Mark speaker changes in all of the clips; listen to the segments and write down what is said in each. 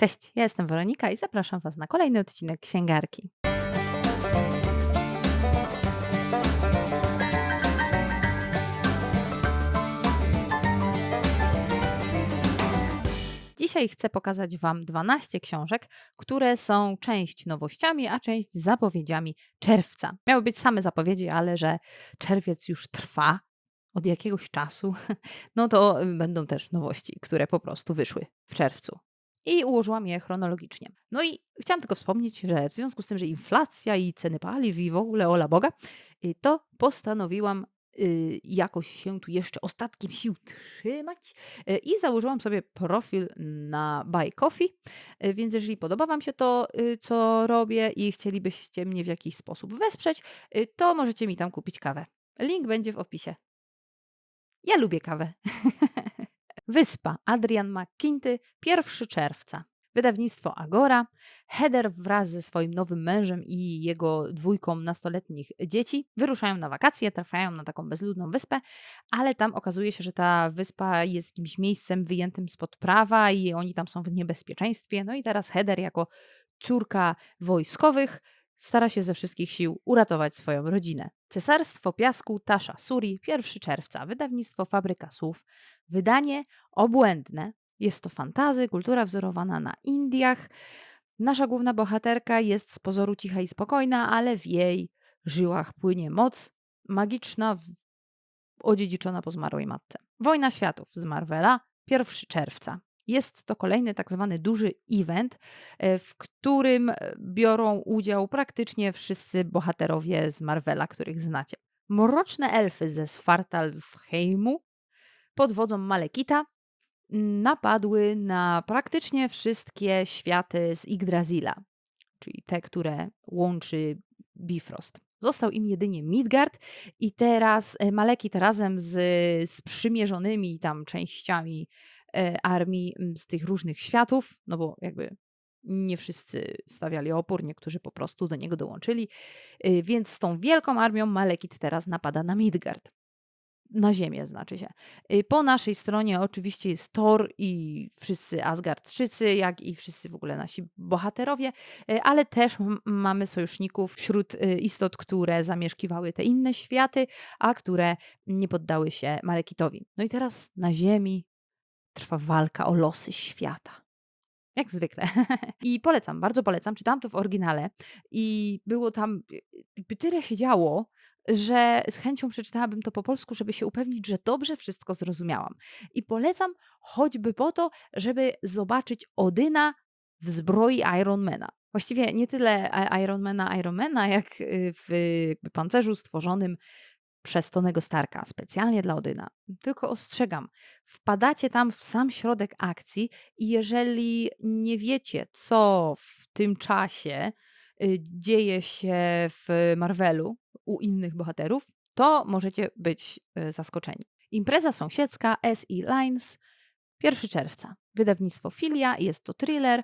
Speaker 1: Cześć, ja jestem Weronika i zapraszam Was na kolejny odcinek Księgarki. Dzisiaj chcę pokazać Wam 12 książek, które są część nowościami, a część zapowiedziami czerwca. Miały być same zapowiedzi, ale że czerwiec już trwa od jakiegoś czasu, no to y, będą też nowości, które po prostu wyszły w czerwcu. I ułożyłam je chronologicznie. No i chciałam tylko wspomnieć, że w związku z tym, że inflacja i ceny paliw i w ogóle ola Boga, y, to postanowiłam y, jakoś się tu jeszcze ostatkiem sił trzymać y, i założyłam sobie profil na Buy Coffee. Więc jeżeli podoba Wam się to, co robię i chcielibyście mnie w jakiś sposób wesprzeć, to możecie mi tam kupić kawę. Link będzie w opisie. Ja lubię kawę. Wyspa Adrian McKinty, 1 czerwca. Wydawnictwo Agora. Heather wraz ze swoim nowym mężem i jego dwójką nastoletnich dzieci wyruszają na wakacje, trafiają na taką bezludną wyspę, ale tam okazuje się, że ta wyspa jest jakimś miejscem wyjętym spod prawa i oni tam są w niebezpieczeństwie. No i teraz Heather jako córka wojskowych stara się ze wszystkich sił uratować swoją rodzinę. Cesarstwo Piasku Tasza Suri, 1 czerwca. Wydawnictwo Fabryka Słów. Wydanie obłędne. Jest to fantazy, kultura wzorowana na Indiach. Nasza główna bohaterka jest z pozoru cicha i spokojna, ale w jej żyłach płynie moc magiczna, odziedziczona po zmarłej matce. Wojna Światów z Marvela, 1 czerwca. Jest to kolejny tak zwany duży event, e, w którym e, biorą udział praktycznie wszyscy bohaterowie z Marvela, których znacie. Mroczne elfy ze Svartalfheimu pod wodzą Malekita napadły na praktycznie wszystkie światy z Yggdrasila, czyli te, które łączy Bifrost. Został im jedynie Midgard i teraz e, Malekith razem z sprzymierzonymi tam częściami armii m, z tych różnych światów, no bo jakby nie wszyscy stawiali opór, niektórzy po prostu do niego dołączyli, y, więc z tą wielką armią Malekith teraz napada na Midgard. Na ziemię znaczy się. Y, Po naszej stronie oczywiście jest Thor i wszyscy Asgardczycy, jak i wszyscy w ogóle nasi bohaterowie, y, ale też mamy sojuszników wśród istot, które zamieszkiwały te inne światy, a które nie poddały się Malekitowi. No i teraz na ziemi trwa walka o losy świata. Jak zwykle. I polecam, bardzo polecam. Czytałam to w oryginale i było tam jakby tyle się działo, że z chęcią przeczytałabym to po polsku, żeby się upewnić, że dobrze wszystko zrozumiałam. I polecam choćby po to, żeby zobaczyć Odyna w zbroi Ironmana. Właściwie nie tyle I- Ironmana Ironmana, jak y, w pancerzu stworzonym przez Tonego Starka, specjalnie dla Odyna. Tylko ostrzegam, wpadacie tam w sam środek akcji i jeżeli nie wiecie, co w tym czasie y, dzieje się w Marvelu u innych bohaterów, to możecie być y, zaskoczeni. Impreza sąsiedzka SE Lines 1 czerwca. Wydawnictwo Filia, jest to thriller.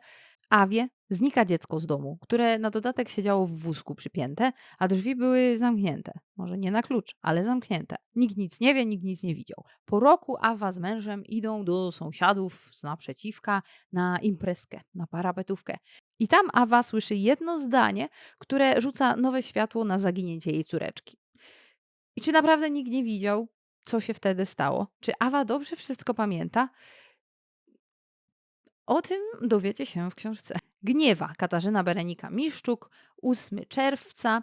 Speaker 1: Awie znika dziecko z domu, które na dodatek siedziało w wózku przypięte, a drzwi były zamknięte. Może nie na klucz, ale zamknięte. Nikt nic nie wie, nikt nic nie widział. Po roku Awa z mężem idą do sąsiadów z naprzeciwka na imprezkę, na parapetówkę. I tam Awa słyszy jedno zdanie, które rzuca nowe światło na zaginięcie jej córeczki. I czy naprawdę nikt nie widział, co się wtedy stało? Czy Awa dobrze wszystko pamięta? O tym dowiecie się w książce. Gniewa Katarzyna Berenika Miszczuk, 8 czerwca,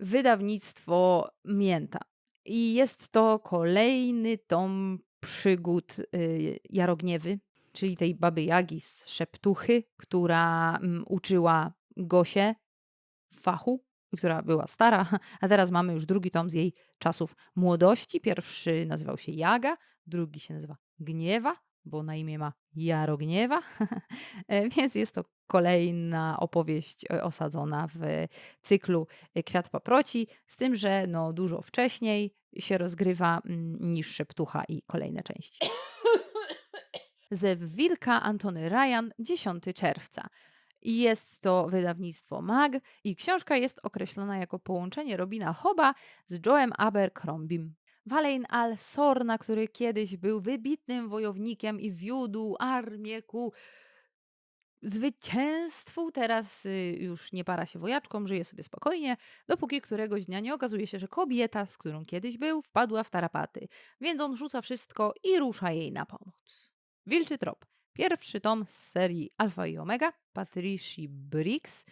Speaker 1: wydawnictwo Mięta. I jest to kolejny tom przygód y, Jarogniewy, czyli tej baby Jagi z Szeptuchy, która mm, uczyła Gosię fachu, która była stara, a teraz mamy już drugi tom z jej czasów młodości. Pierwszy nazywał się Jaga, drugi się nazywa Gniewa, bo na imię ma Jarogniewa, E, więc jest to kolejna opowieść e, osadzona w cyklu e, Kwiat Paproci, z tym, że no dużo wcześniej się rozgrywa mm, niż Szeptucha i kolejne części. Zew Wilka Antony Ryan, 10 czerwca. Jest to wydawnictwo MAG i książka jest określona jako połączenie Robina Hobba z Joe'em Abercrombiem. Walein al-Sorna, który kiedyś był wybitnym wojownikiem i wiódł armię ku zwycięstwu. Teraz y, już nie para się wojaczką, żyje sobie spokojnie, dopóki któregoś dnia nie okazuje się, że kobieta, z którą kiedyś był, wpadła w tarapaty. Więc on rzuca wszystko i rusza jej na pomoc. Wilczy Trop. Pierwszy tom z serii Alpha i Omega, Patricia Briggs.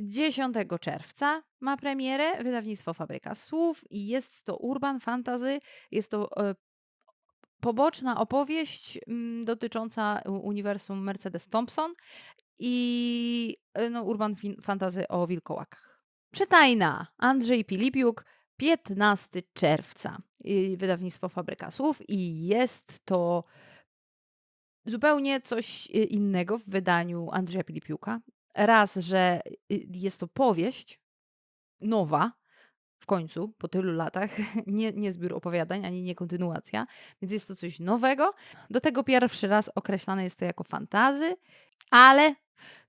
Speaker 1: 10 czerwca ma premierę wydawnictwo Fabryka Słów i jest to urban fantasy. Jest to e, poboczna opowieść mm, dotycząca uniwersum Mercedes Thompson i e, no, urban fantasy o wilkołakach. Czytajna Andrzej Pilipiuk, 15 czerwca. Wydawnictwo Fabryka Słów i jest to zupełnie coś y, innego w wydaniu Andrzeja Pilipiuka. Raz, że y, jest to powieść nowa, w końcu, po tylu latach, nie, nie zbiór opowiadań, ani nie kontynuacja, więc jest to coś nowego. Do tego pierwszy raz określane jest to jako fantazy, ale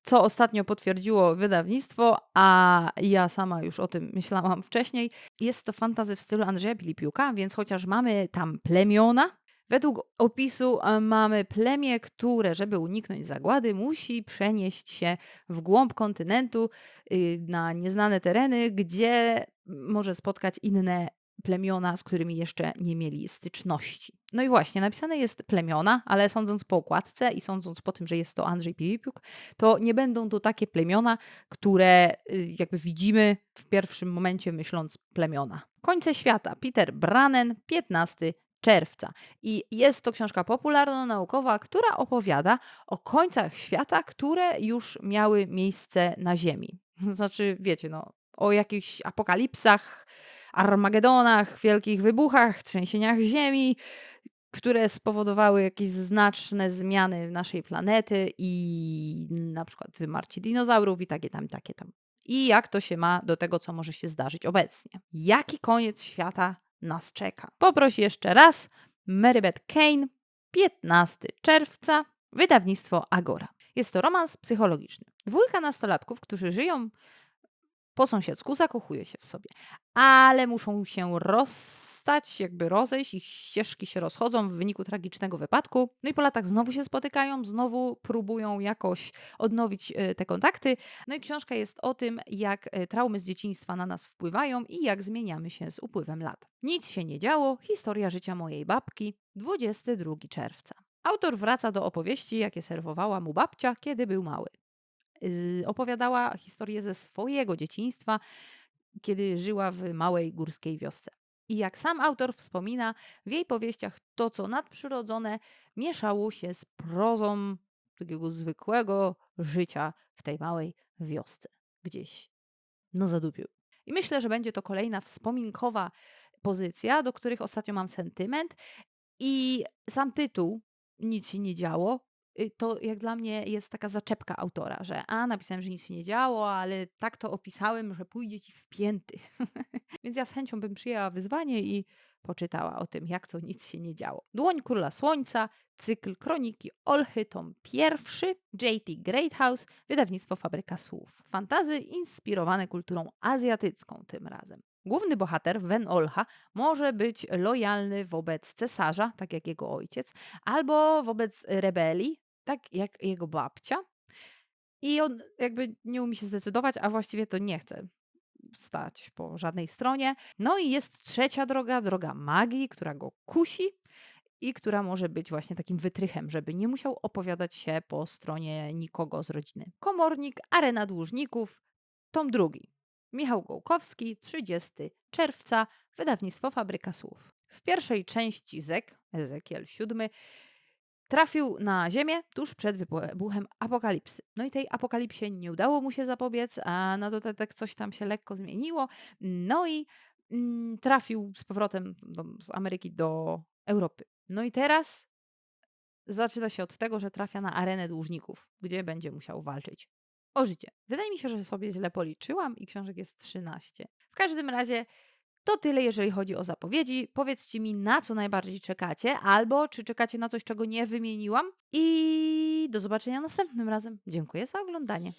Speaker 1: co ostatnio potwierdziło wydawnictwo, a ja sama już o tym myślałam wcześniej, jest to fantazy w stylu Andrzeja Pilipiuka, więc chociaż mamy tam plemiona, według opisu e, mamy plemię, które, żeby uniknąć zagłady, musi przenieść się w głąb kontynentu y, na nieznane tereny, gdzie może spotkać inne plemiona, z którymi jeszcze nie mieli styczności. No i właśnie, napisane jest plemiona, ale sądząc po okładce i sądząc po tym, że jest to Andrzej Pilipiuk, to nie będą to takie plemiona, które y, jakby widzimy w pierwszym momencie myśląc plemiona. Końce świata. Peter Brannen, 15 czerwca. I jest to książka popularno-naukowa, która opowiada o końcach świata, które już miały miejsce na Ziemi. Znaczy, wiecie, no, o jakichś apokalipsach, armagedonach, wielkich wybuchach, trzęsieniach Ziemi, które spowodowały jakieś znaczne zmiany naszej planety i na przykład wymarcie dinozaurów i takie tam, takie tam. I jak to się ma do tego, co może się zdarzyć obecnie? Jaki koniec świata nas czeka? Poproś jeszcze raz. Marybeth Kane, 15 czerwca, wydawnictwo Agora. Jest to romans psychologiczny. Dwójka nastolatków, którzy żyją po sąsiedzku zakochuje się w sobie, ale muszą się rozstać, jakby rozejść, ich ścieżki się rozchodzą w wyniku tragicznego wypadku. No i po latach znowu się spotykają, znowu próbują jakoś odnowić e, te kontakty. No i książka jest o tym, jak e, traumy z dzieciństwa na nas wpływają i jak zmieniamy się z upływem lat. Nic się nie działo, historia życia mojej babki, 22 czerwca. Autor wraca do opowieści, jakie serwowała mu babcia, kiedy był mały opowiadała historię ze swojego dzieciństwa, kiedy żyła w małej górskiej wiosce. I jak sam autor wspomina, w jej powieściach to, co nadprzyrodzone, mieszało się z prozą takiego zwykłego życia w tej małej wiosce, gdzieś na zadupiu. I myślę, że będzie to kolejna wspominkowa pozycja, do których ostatnio mam sentyment. I sam tytuł Nic się nie działo to jak dla mnie jest taka zaczepka autora, że a napisałem, że nic się nie działo, ale tak to opisałem, że pójdzie ci w pięty. Więc ja z chęcią bym przyjęła wyzwanie i poczytała o tym, jak to nic się nie działo. Dłoń Króla Słońca, cykl Kroniki Olchy, tom pierwszy, J.T. Greathouse, wydawnictwo Fabryka Słów. Fantazy inspirowane kulturą azjatycką tym razem. Główny bohater, Wen Olcha, może być lojalny wobec cesarza, tak jak jego ojciec, albo wobec rebelii, tak jak jego babcia. I on jakby nie umie się zdecydować, a właściwie to nie chce stać po żadnej stronie. No i jest trzecia droga, droga magii, która go kusi i która może być właśnie takim wytrychem, żeby nie musiał opowiadać się po stronie nikogo z rodziny. Komornik, arena dłużników, tom drugi. Michał Gołkowski, 30 czerwca, wydawnictwo Fabryka Słów. W pierwszej części Zek, Ezekiel VII, trafił na Ziemię tuż przed wybuchem apokalipsy. No i tej apokalipsie nie udało mu się zapobiec, a na dodatek coś tam się lekko zmieniło. No i mm, trafił z powrotem do, z Ameryki do Europy. No i teraz zaczyna się od tego, że trafia na arenę dłużników, gdzie będzie musiał walczyć o życie. Wydaje mi się, że sobie źle policzyłam i książek jest 13. W każdym razie to tyle, jeżeli chodzi o zapowiedzi. Powiedzcie mi, na co najbardziej czekacie, albo czy czekacie na coś, czego nie wymieniłam. I do zobaczenia następnym razem. Dziękuję za oglądanie.